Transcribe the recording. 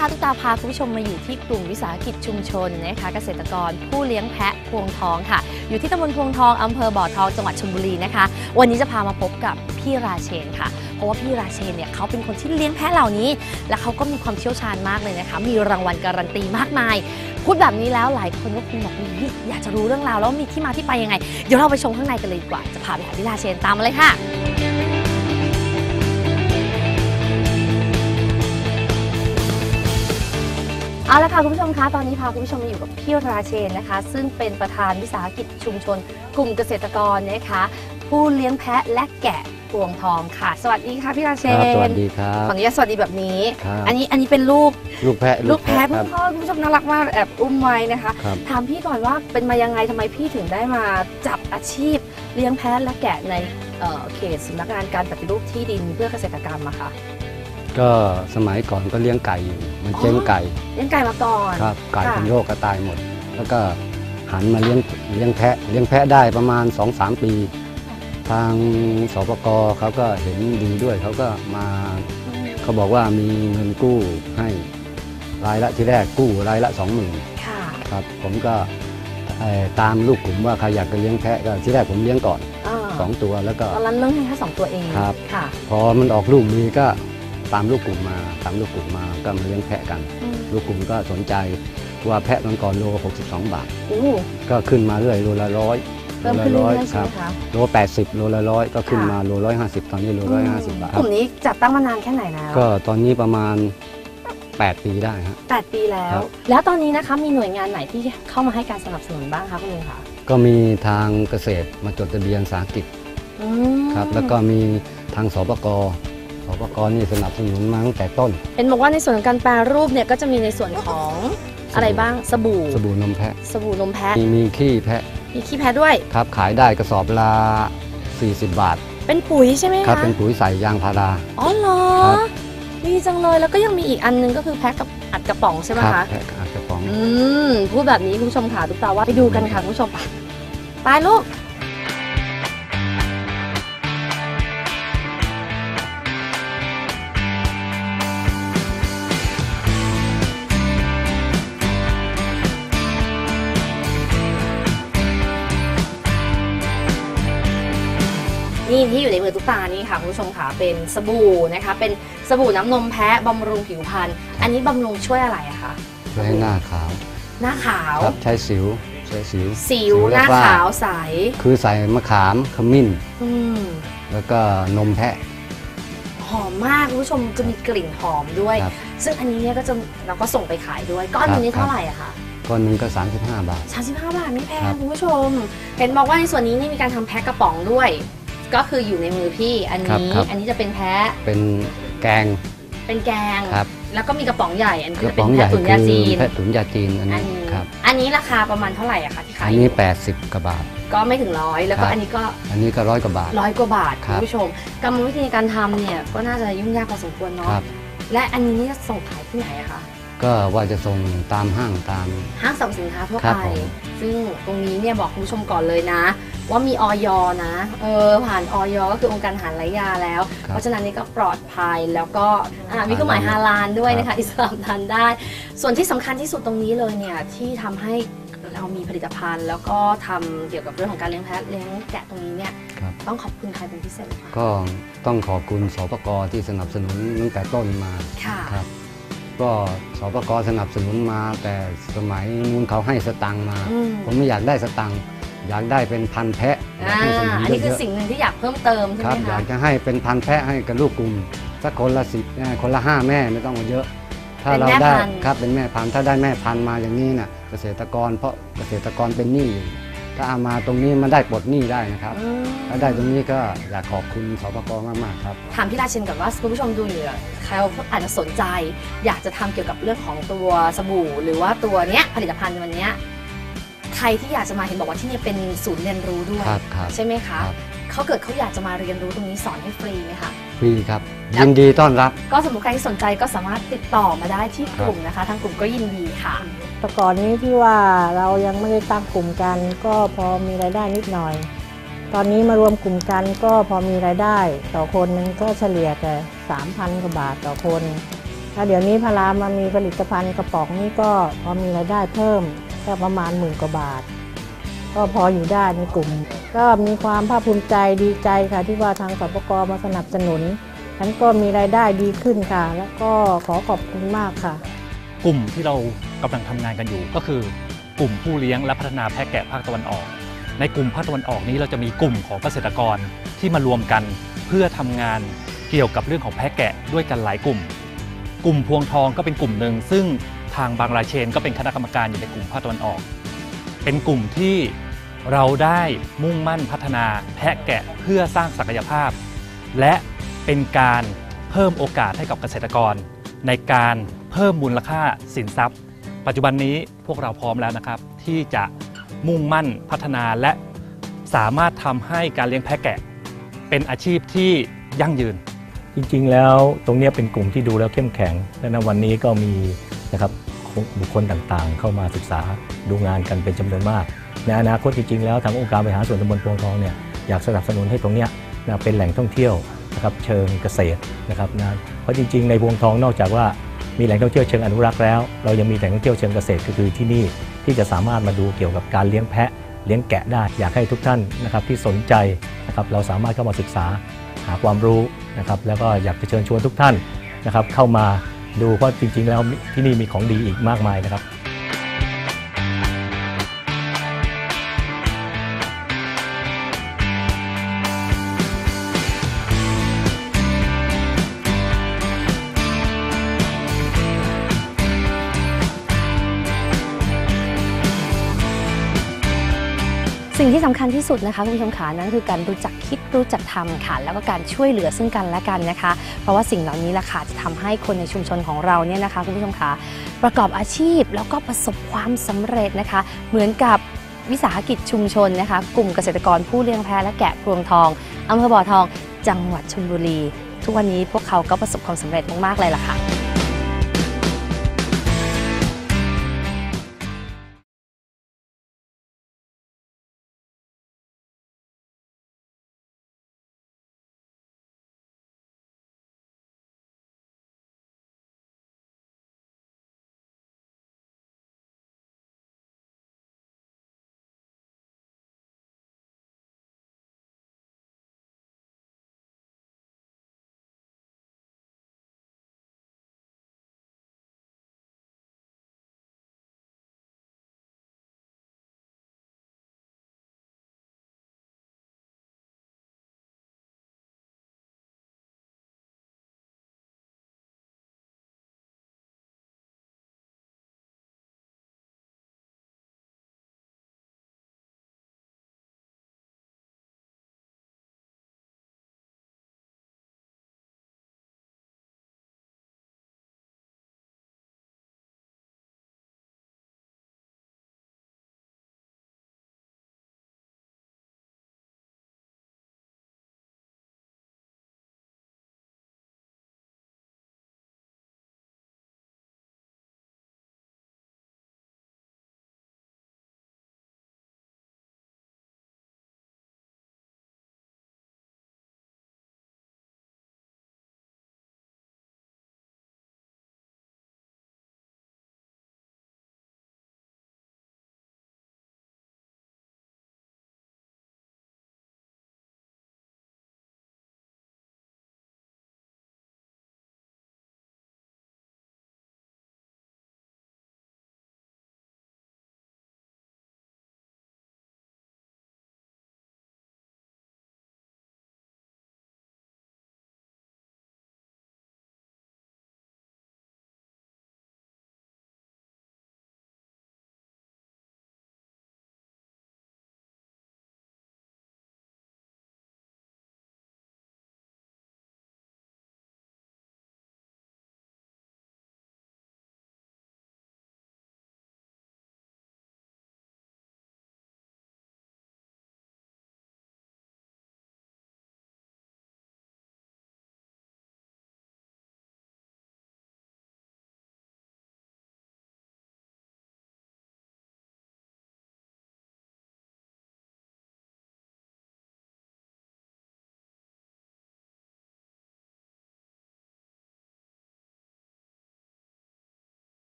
นะคะทุกตาพาคุณผู้ชมมาอยู่ที่กลุ่มวิสาหกิจชุมชนนะคะเกษตรกรผู้เลี้ยงแพะพวงทองค่ะ อยู่ที่ตำบลพวงทองอำเภอบ่อทองจังหวัดชลบุรีนะคะ วันนี้จะพามาพบกับพี่ราเชนค่ะ เพราะว่าพี่ราเชนเนี่ยเขาเป็นคนที่เลี้ยงแพะเหล่านี้ และเขาก็มีความเชี่ยวชาญมากเลยนะคะ มีรางวัลการันตีมากมาย พูดแบบนี้แล้วหลายคนก็คงบอกว่าอยอยากจะรู้เรื่องราวแล้วมีที่มาที่ไปยังไง เดี๋ยวเราไปชมข้างในกันเลยดีกว่า จะพาไปหาพี่ราเชนตามมาเลยค่ะ เอาละค่ะคุณผู้ชมคะตอนนี้พาคุณผู้ชมมาอยู่กับพี่ราเชนนะคะ ซึ่งเป็นประธานวิสาหกิจชุมชน กลุ่มเกษตรกรนะคะ ผู้เลี้ยงแพะและแกะพวงทองค่ะ สวัสดีค่ะพี่ราเชครับนสวัสดีครัขบออนุญาตสวัสดีแบบนี้ครับอันนี้อันนี้เป็นลูกลูกแพะลูกแพะคคุรับณพ่อคุณผู้ชมน่ารักมากแอบอุ้มไว้นะคะครับถามพี่ก่อนว่าเป็นมายังไงทำไมพี่ถึงได้มาจับอาชีพ เลี้ยงแพะและแกะในเอ่อเขตสำนักงานการปฏิรูปที่ดินเพื่อเกษตรกรรมอะค่ะ ก็สมัยก่อนก็เลี้ยงไก่อยู่มันเจ๊งไก่เลี้ยงไก่มาก่อนครับไก่ค่ะเป็นโรคก็ตายหมด แล้วก็หันมาเลี้ยงเลี้ยงแพะเลี้ยงแพะได้ประมาณ 2-3 ปี ทางสปกเขาก็เห็นดีด้วยเขาก็มาเขาบอกว่ามีเงินกู้ให้รายละที่แรกกู้รายละ20,000ค่ะครับ ผมก็เอ่อตามลูกกลุ่มว่าใครอยากจะเลี้ยงแพะก็ที่แรกผมเลี้ยงก่อนอ่าสองตัวแล้วก็ตอนนั้นเริ่มให้แค่สองตัวเองครับค่ะ พอมันออกลูกดีก็ ตามลูกกลุ่มมาตามลูกกลุ่มมาก็มาเลี้ยงแพะกันอืมลูกกลุ่มก็สนใจว่าแพะมันก่อนโล62 บาทโอ้ก็ขึ้นมาเรื่อยโลละร้อยโลเริ่มละขึ้นร้เรื่อยอยๆคใช่รัไหมบคะโล80โลละร้อยก็ขึ้นมาโลร้อยห้าสิบตอนนี้โลร้อยห้าสิบบาทกลุ่มนี้จัดตั้งมานานแค่ไหนแล้ว ก็ตอนนี้ประมาณ 8 ปีได้ฮะแปดปีแล้วครับแล้วตอนนี้นะคะมีหน่วยงานไหนที่เข้ามาให้การสนับสนุนบ้างคะคุณลุงคะก็มีทางเกษตรมาจดทะเบียนสาหกิจอืมครับแล้วก็มีทางสปก สปกนี่สนับสนุนมาตั้งแต่ต้น เห็นบอกว่าในส่วนของการแปรรูปเนี่ยก็จะมีในส่วนของอะไรบ้างสบู่ สบู่นมแพะ สบู่นมแพะ มีมีขี้แพะ มีขี้แพะด้วย ครับขายได้กระสอบละ40 บาท เป็นปุ๋ยใช่ไหมครับคะเป็นปุ๋ยใส่ยางพารา อ๋อเหรอครับดีจังเลยแล้วก็ยังมีอีกอันนึงก็คือแพ็คกับอัดกระป๋องใช่ไหมครัคะแพะอาจจะป๋อง อืมพูดแบบนี้คุณผู้ชมค่ะทุกตาว่าไปดูกันค่ะคุณผู้ชมไปไปลูก นี่ที่อยู่ในมือตุ๊กตานี่ค่ะคุณผู้ชมค่ะเป็นสบู่นะคะ เป็นสบู่น้ำนมแพะบำรุงผิวพรรณอันนี้บำรุงช่วยอะไรอะคะเพื่อให้หน้าขาว หน้าขาวครับใช้สิวใช้สิวสิวหและน้าฝ้ขาวใสคือใส่มะขามขมิ้น อืมแล้วก็นมแพะ หอมมากคุณผู้ชมจะมีกลิ่นหอมด้วย ครับซึ่งอันนี้เนี่ยก็จะเราก็ส่งไปขายด้วยก้อนหนึงนี่ครับ เท่าไหร่อะคะ ก้อนหนึงก็ 35 บาท 35 บาทไม่แพครังบคุณผู้ชม เห็นบอกว่าในส่วนนี้นี่มีการทำแพ็คกระป๋องด้วย ก็คืออยู่ในมือพี่อันนี้อันนี้จะเป็นแพ้เป็นแกงเป็นแกง ครับแล้วก็มีกระป๋องใหญ่อันนี้กระจะเป็ป๋นองใหแพ้ญ่ตุ๋นคืยาจีนแพะตุ๋นยาจีนอันอันี้นนี้ครับอันนี้ราคาประมาณเท่าไหร่อะคะที่ขายอันนี้ 80กว่าบาท ก็ไม่ถึงร้อยแล้วคก็รับอันนี้ก็อันนี้ก็ร้อยกว่าบาท ร้อยกว่าบาทคคุรัณบ ผู้ชมกรรมวิธีในการทำเนี่ยก็น่าจะยุ่งยากพอสมควรเนาะครับ และอันนี้จะส่งขายที่ไหนอะคะ ก็ว่าจะส่งตามห้างตาม ห้างสรรพสินค้าทั่วครัไป บผมซึ่งตรงนี้เนี่ยบอกคุณผู้ชมก่อนเลยนะ ว่ามีออยนะเออผ่านออยก็คือองค์การอาหารและยาแล้วครับเพราะฉะนั้นนี่ก็ปลอดภัยแล้วก็อ่ามีเครื่องหมายฮาลาลด้วยนะคะอิสลามทานได้ ส่วนที่สำคัญที่สุดตรงนี้เลยเนี่ยที่ทำให้เรามีผลิตภัณฑ์ แล้วก็ทำเกี่ยวกับเรื่องของการเลี้ยงแพะเลี้ยงแกะตรงนี้เนี่ยครับต้องขอบคุณใครเป็นพิเศษคะก็ต้องขอบคุณสปกที่สนับสนุนตั้งแต่ต้นมาค่ะครับก็สปกสนับสนุนมาแต่สมัยนู้นเขาให้สตังค์มาอืมผมไม่อยากได้สตังค์ อยากได้เป็นพันแพะอยากอ่าให้สนุนอันนี้เยคืออะสิ่งหนึ่งที่อยากเพิ่มเติมๆใช่คไหรับ มอยาคะกจะให้เป็นพันแพะให้กับลูกกลุ่มสักคนละสิบเอ่อคนละห้าแม่ไม่ต้องเอาเยอะ ถ้าเราได้ครับเป็นแม่พันธุ์ถ้าได้แม่พันธุ์มาอย่างนี้น่ะเกษตรกรเพราะเกษตรกรเป็นหนี้อยู่ถ้าเอามาตรงนี้มันได้ปลดหนี้ได้นะครับ อืมถ้าได้ตรงนี้ก็อยากขอบคุณสปกมากๆครับ ถามพี่ราเชนก่อนว่าคุณผู้ชมดูอยู่เนี่ยเขาอาจจะสนใจ อยากจะทำเกี่ยวกับเรื่องของตัวสบู่ หรือว่าตัวเนี้ยผลิตภัณฑ์วันเนี้ยใครที่อยากจะมาเห็นบอกว่าที่เนี่ยเป็นศูนย์เรียนรู้ด้วยครับครับ ใช่ไหมคะ ครับ เขาเกิดเขาอยากจะมาเรียนรู้ตรงนี้สอนให้ฟรีไหมคะ ฟรีครับ ยินดีต้อนรับ ก็สมมติใครที่สนใจก็สามารถติดต่อมาได้ที่กลุ่มนะคะ ทางกลุ่มก็ยินดีค่ะ แต่ก่อนนี้ที่ว่าเรายังไม่ได้ตั้งกลุ่มกัน ก็พอมีรายได้นิดหน่อย ตอนนี้มารวมกลุ่มกันก็พอมีรายได้ ต่อคนหนึงก็เฉลี่ยแต่สามพันกว่าบาทต่อคนแล้วเดี๋ยวนี้พารามามีผลิตภัณฑ์กระป๋องนี่ก็พอมีรายได้เพิ่ม ก็ประมาณหมื่นกว่าบาท ก็พออยู่ได้ในกลุ่ม ก็มีความภาคภูมิใจดีใจค่ะ ที่ว่าทางสปกมาสนับสนุนฉันก็มีรายได้ดีขึ้นค่ะ แล้วก็ขอขอบคุณมากค่ะ กลุ่มที่เรากำลังทำงานกันอยู่ ก็คือกลุ่มผู้เลี้ยงและพัฒนาแพะแกะภาคตะวันออก ในกลุ่มภาคตะวันออกนี้เราจะมีกลุ่มของเกษตรกรที่มารวมกันเพื่อทำงานเกี่ยวกับเรื่องของแพะแกะด้วยกันหลายกลุ่ม กลุ่มพวงทองก็เป็นกลุ่มหนึ่งซึ่ง ทางบางราเชนก็เป็นคณะกรรมการอยู่ในกลุ่มภาคตะวันออก เป็นกลุ่มที่เราได้มุ่งมั่นพัฒนาแพะแกะเพื่อสร้างศักยภาพ และเป็นการเพิ่มโอกาสให้กับเกษตรกร ในการเพิ่มมูลค่าสินทรัพย์ ปัจจุบันนี้พวกเราพร้อมแล้วนะครับ ที่จะมุ่งมั่นพัฒนาและสามารถทำให้การเลี้ยงแพะแกะ เป็นอาชีพที่ยั่งยืน จริงๆ แล้วตรงนี้เป็นกลุ่มที่ดูแล้วเข้มแข็ง และในวันนี้ก็มี นะครับบุคคลต่างๆ เข้ามาศึกษาดูงานกันเป็นจำนวนมาก ในอนาคตจริงๆแล้วทางองค์การบริหารส่วนตำบลพวงทองเนี่ยอยากสนับสนุนให้ตรงเนี้ยนะเป็นแหล่งท่องเที่ยวนะครับเชิงเกษตรนะครับนะเพราะจริงๆ ในพวงทองนอกจากว่ามีแหล่งท่องเที่ยวเชิงอนุรักษ์แล้ว เรายังมีแหล่งท่องเที่ยวเชิงเกษตรก็คือที่นี่ที่จะสามารถมาดูเกี่ยวกับการเลี้ยงแพะเลี้ยงแกะได้อยากให้ทุกท่านนะครับที่สนใจนะครับเราสามารถเข้ามาศึกษาหาความรู้นะครับแล้วก็อยากจะเชิญชวนทุกท่านนะครับเข้ามา ดูเพราะจริงๆแล้วที่นี่มีของดีอีกมากมายนะครับ สิ่งที่สำคัญที่สุดนะคะคุณผู้ชมขานั่นคือการรู้จักคิดรู้จักทำค่ะแล้วก็การช่วยเหลือซึ่งกันและกันนะคะ เพราะว่าสิ่งเหล่านี้แหละค่ะจะทำให้คนในชุมชนของเราเนี่ยนะคะคุณผู้ชมขาประกอบอาชีพแล้วก็ประสบความสำเร็จนะคะ เหมือนกับวิสาหกิจชุมชนนะคะ กลุ่มเกษตรกรผู้เลี้ยงแพะและแกะพวงทองอำเภอบ่อทอง จังหวัดชลบุรี ทุกวันนี้พวกเขาก็ประสบความสำเร็จมาก ๆ เลยล่ะค่ะ